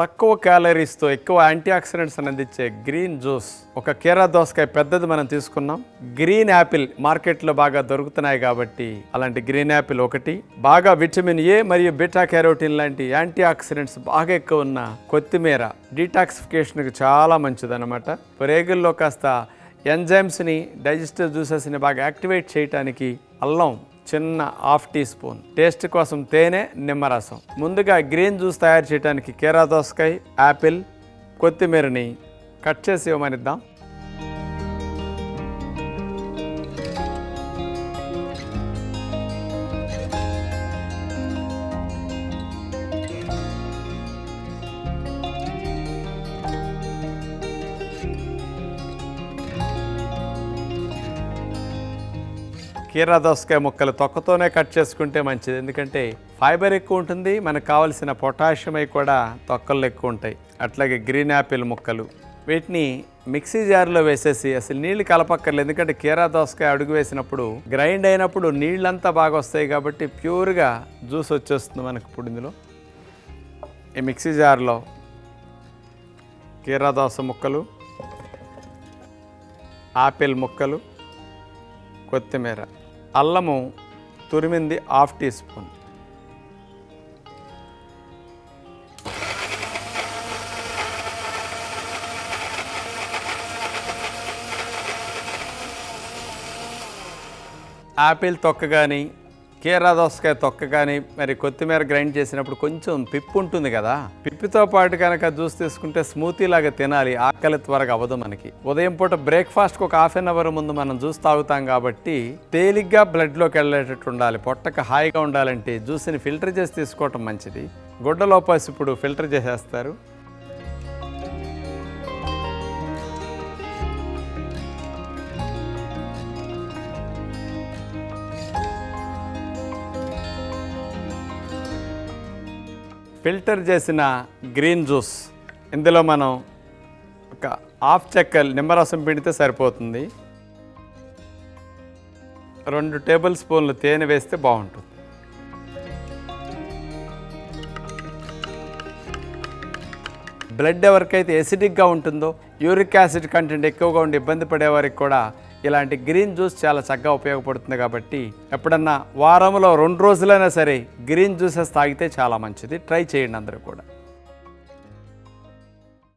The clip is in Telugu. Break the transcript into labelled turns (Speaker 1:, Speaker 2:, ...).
Speaker 1: తక్కువ క్యాలరీస్తో ఎక్కువ యాంటీ ఆక్సిడెంట్స్ అందించే గ్రీన్ జ్యూస్ ఒక కీరా దోసకాయ పెద్దది మనం తీసుకున్నాం. గ్రీన్ యాపిల్ మార్కెట్లో బాగా దొరుకుతున్నాయి కాబట్టి అలాంటి గ్రీన్ యాపిల్ ఒకటి. బాగా విటమిన్ ఏ మరియు బీటా క్యారోటిన్ లాంటి యాంటీ ఆక్సిడెంట్స్ బాగా ఎక్కువ ఉన్న కొత్తిమీర డీటాక్సిఫికేషన్కి చాలా మంచిదన్నమాట. రేగుల్లో కాస్త ఎంజైమ్స్ని డైజెస్టివ్ జ్యూసెస్ని బాగా యాక్టివేట్ చేయడానికి అల్లం చిన్న హాఫ్ టీ స్పూన్. టేస్ట్ కోసం తేనె నిమ్మరసం. ముందుగా గ్రీన్ జ్యూస్ తయారు చేయడానికి కీరా దోసకాయ యాపిల్ కొత్తిమీరని కట్ చేసి ఇవ్వమనిద్దాం. కీరా దోసకాయ ముక్కలు తొక్కతోనే కట్ చేసుకుంటే మంచిది. ఎందుకంటే ఫైబర్ ఎక్కువ ఉంటుంది మనకు కావలసిన పొటాషియం అవి కూడా తొక్కలు ఎక్కువ ఉంటాయి. అట్లాగే గ్రీన్ యాపిల్ ముక్కలు. వీటిని మిక్సీ జార్లో వేసేసి అసలు నీళ్ళు కలపక్కర్లేదు. ఎందుకంటే కీరా దోసకాయ అడుగు వేసినప్పుడు గ్రైండ్ అయినప్పుడు నీళ్ళంతా బాగా వస్తాయి కాబట్టి ప్యూర్గా జ్యూస్ వచ్చేస్తుంది మనకు ఇప్పుడు ఇందులో. ఈ మిక్సీ జార్లో కీరా దోస ముక్కలు ఆపిల్ ముక్కలు కొత్తిమీర. అల్లము తురిమింది హాఫ్ టీ స్పూన్. యాపిల్ తొక్క కానీ కీరా దోసకాయ తొక్క కానీ మరి కొత్తిమీర గ్రైండ్ చేసినప్పుడు కొంచెం పిప్పు ఉంటుంది కదా. పిప్పితో పాటు కనుక జ్యూస్ తీసుకుంటే స్మూతీ లాగా తినాలి. ఆకలి త్వరగా అవ్వదు మనకి. ఉదయం పూట బ్రేక్ఫాస్ట్కి ఒక హాఫ్ అన్ అవర్ ముందు మనం జ్యూస్ తాగుతాం కాబట్టి తేలిగ్గా బ్లడ్లోకి వెళ్ళేటట్టు ఉండాలి. పొట్టకు హాయిగా ఉండాలంటే జ్యూస్ని ఫిల్టర్ చేసి తీసుకోవటం మంచిది. గుడ్డలో పసి ఇప్పుడు ఫిల్టర్ చేసేస్తారు. ఫిల్టర్ చేసిన గ్రీన్ జ్యూస్. ఇందులో మనం ఒక హాఫ్ చెక్కలు నిమ్మరసం పిండితే సరిపోతుంది. రెండు టేబుల్ స్పూన్లు తేనె వేస్తే బాగుంటుంది. బ్లడ్ ఎవరికైతే ఎసిడిక్గా ఉంటుందో యూరిక్ యాసిడ్ కంటెంట్ ఎక్కువగా ఉండి ఇబ్బంది పడే వారికి కూడా ఇలాంటి గ్రీన్ జ్యూస్ చాలా చక్కగా ఉపయోగపడుతుంది కాబట్టి ఎప్పుడన్నా వారంలో రెండు రోజులైనా సరే గ్రీన్ జ్యూసెస్ తాగితే చాలా మంచిది. ట్రై చేయండి అందరూ కూడా.